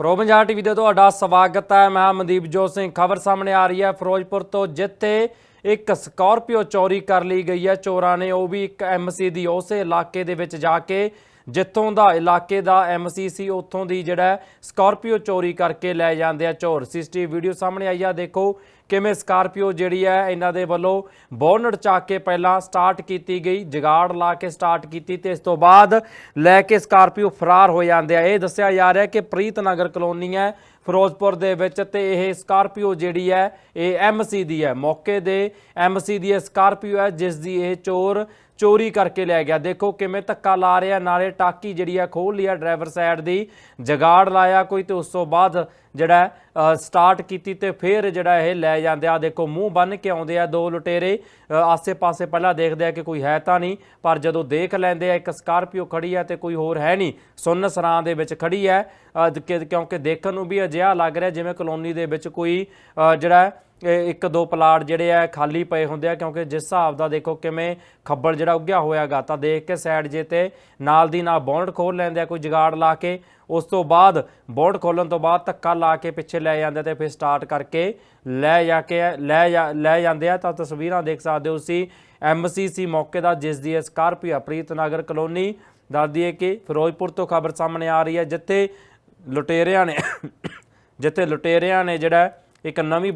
Pro Punjab TV ਤੇ ਤੁਹਾਡਾ ਸਵਾਗਤ ਹੈ। ਮੈਂ ਮਨਦੀਪ ਜੋਤ ਸਿੰਘ। ਖਬਰ ਸਾਹਮਣੇ ਆ ਰਹੀ ਹੈ। ਫਿਰੋਜ਼ਪੁਰ ਤੋਂ ਜਿੱਥੇ ਇੱਕ ਸਕਾਰਪੀਓ ਚੋਰੀ ਕਰ ਲਈ ਗਈ ਹੈ। ਚੋਰਾਂ ਨੇ ਉਹ ਵੀ ਇੱਕ ਐਮਸੀ ਦੀ ਉਸੇ ਇਲਾਕੇ ਦੇ ਵਿੱਚ ਜਾ ਕੇ ਜਿੱਥੋਂ ਦਾ ਇਲਾਕੇ ਦਾ ਐਮਸੀ ਸੀ ਉੱਥੋਂ ਦੀ ਜਿਹੜਾ ਸਕਾਰਪੀਓ ਚੋਰੀ ਕਰਕੇ ਲੈ ਜਾਂਦੇ ਆ ਚੋਰ ਸੀਸੀਟੀਵੀ ਵੀਡੀਓ ਸਾਹਮਣੇ ਆਈ ਆ, ਦੇਖੋ ਕਿਵੇਂ ਸਕਾਰਪੀਓ ਜਿਹੜੀ ਹੈ ਇਹਨਾਂ ਦੇ ਵੱਲੋਂ ਬੋਨਟ ਚੱਕ ਕੇ ਪਹਿਲਾਂ ਸਟਾਰਟ ਕੀਤੀ ਗਈ, ਜਗਾੜ ਲਾ ਕੇ ਸਟਾਰਟ ਕੀਤੀ ਤੇ ਇਸ ਤੋਂ ਬਾਅਦ ਲੈ ਕੇ ਸਕਾਰਪੀਓ ਫਰਾਰ ਹੋ ਜਾਂਦੇ ਆ। ਇਹ ਦੱਸਿਆ ਜਾ ਰਿਹਾ ਕਿ ਪ੍ਰੀਤ ਨਗਰ ਕਲੋਨੀ ਹੈ, ਫਿਰੋਜ਼ਪੁਰ ਦੇ ਵਿੱਚ ਤੇ ਇਹ ਸਕਾਰਪੀਓ ਜਿਹੜੀ ਹੈ, ਇਹ ਐਮਸੀ ਦੀ ਹੈ। ਮੌਕੇ ਦੇ ਐਮਸੀ ਦੀ ਇਹ ਸਕਾਰਪੀਓ ਹੈ, ਜਿਸ ਦੀ ਇਹ ਚੋਰ ਚੋਰੀ ਕਰਕੇ ਲੈ ਗਿਆ। ਦੇਖੋ ਕਿਵੇਂ ਧੱਕਾ ਲਾ ਰਿਹਾ। ਨਾਲੇ ਟਾਕੀ ਜਿਹੜੀ ਆ ਖੋਲ ਲਿਆ ਡਰਾਈਵਰ ਸਾਈਡ ਦੀ। ਜਗਾੜ ਲਾਇਆ ਕੋਈ ਤੇ ਉਸ ਤੋਂ ਬਾਅਦ ਜਿਹੜਾ ਸਟਾਰਟ ਕੀਤੀ ਤੇ ਫਿਰ ਜਿਹੜਾ ਇਹ ਲੈ ਜਾਂਦੇ ਆ। ਦੇਖੋ, ਮੂੰਹ ਬੰਨ ਕੇ ਆਉਂਦੇ ਆ ਦੋ ਲੁਟੇਰੇ। ਆਸੇ-ਪਾਸੇ ਪਹਿਲਾਂ ਦੇਖਦੇ ਆ ਕਿ ਕੋਈ ਹੈ ਤਾਂ ਨਹੀਂ, ਪਰ ਜਦੋਂ ਦੇਖ ਲੈਂਦੇ ਆ, ਇੱਕ ਸਕਾਰਪੀਓ ਖੜੀ ਆ ਤੇ ਕੋਈ ਹੋਰ ਹੈ ਨਹੀਂ। ਸੁੰਨ ਸਰਾਂ ਦੇ ਵਿੱਚ ਖੜੀ ਹੈ ਕਿਉਂਕਿ ਦੇਖਣ ਨੂੰ ਵੀ ਅਜਿਹਾ ਲੱਗ ਰਿਹਾ ਜਿਵੇਂ ਕਲੋਨੀ ਦੇ ਵਿੱਚ ਕੋਈ ਜਿਹੜਾ ਇੱਕ ਦੋ ਪਲਾਟ ਜਿਹੜੇ ਆ ਖਾਲੀ ਪਏ ਹੁੰਦੇ ਆ, ਕਿਉਂਕਿ ਜਿਸ ਹਿਸਾਬ ਦਾ ਦੇਖੋ ਕਿਵੇਂ ਖੱਬਲ ਜਿਹੜਾ ਉੱਗਿਆ ਹੋਇਆਗਾ ਤਾਂ ਦੇਖ ਕੇ ਸਾਈਡ ਜੇ ਤੇ ਨਾਲ ਦੀ ਨਾਲ ਬੌਂਡ ਖੋਲ ਲੈਂਦੇ ਆ ਕੋਈ ਜਗਾੜ ਲਾ ਕੇ, ਉਸ ਤੋਂ ਬਾਅਦ ਬੌਂਡ ਖੋਲਣ ਤੋਂ ਬਾਅਦ ਧੱਕਾ ਲਾ ਕੇ ਪਿੱਛੇ ਲੈ ਜਾਂਦੇ ਤੇ ਫਿਰ ਸਟਾਰਟ ਕਰਕੇ ਲੈ ਜਾ ਕੇ ਲੈ ਜਾ- ਲੈ ਜਾਂਦੇ ਆ। ਤਾਂ ਤਸਵੀਰਾਂ ਦੇਖ ਸਕਦੇ ਹੋ ਸੀ ਐਮਸੀਸੀ ਮੌਕੇ ਦਾ, ਜਿਸ ਦੀ ਸਕਾਰਪੀਓ ਪ੍ਰੀਤ ਨਗਰ ਕਲੋਨੀ। ਦੱਸ ਦਈਏ ਕਿ ਫਿਰੋਜ਼ਪੁਰ ਤੋਂ ਖਬਰ ਸਾਹਮਣੇ ਆ ਰਹੀ ਹੈ, ਜਿੱਥੇ ਲੁਟੇਰਿਆਂ ਨੇ, ਜਿੱਥੇ ਲੁਟੇਰਿਆਂ ਨੇ ਜਿਹੜਾ ਇੱਕ ਨਵੀਂ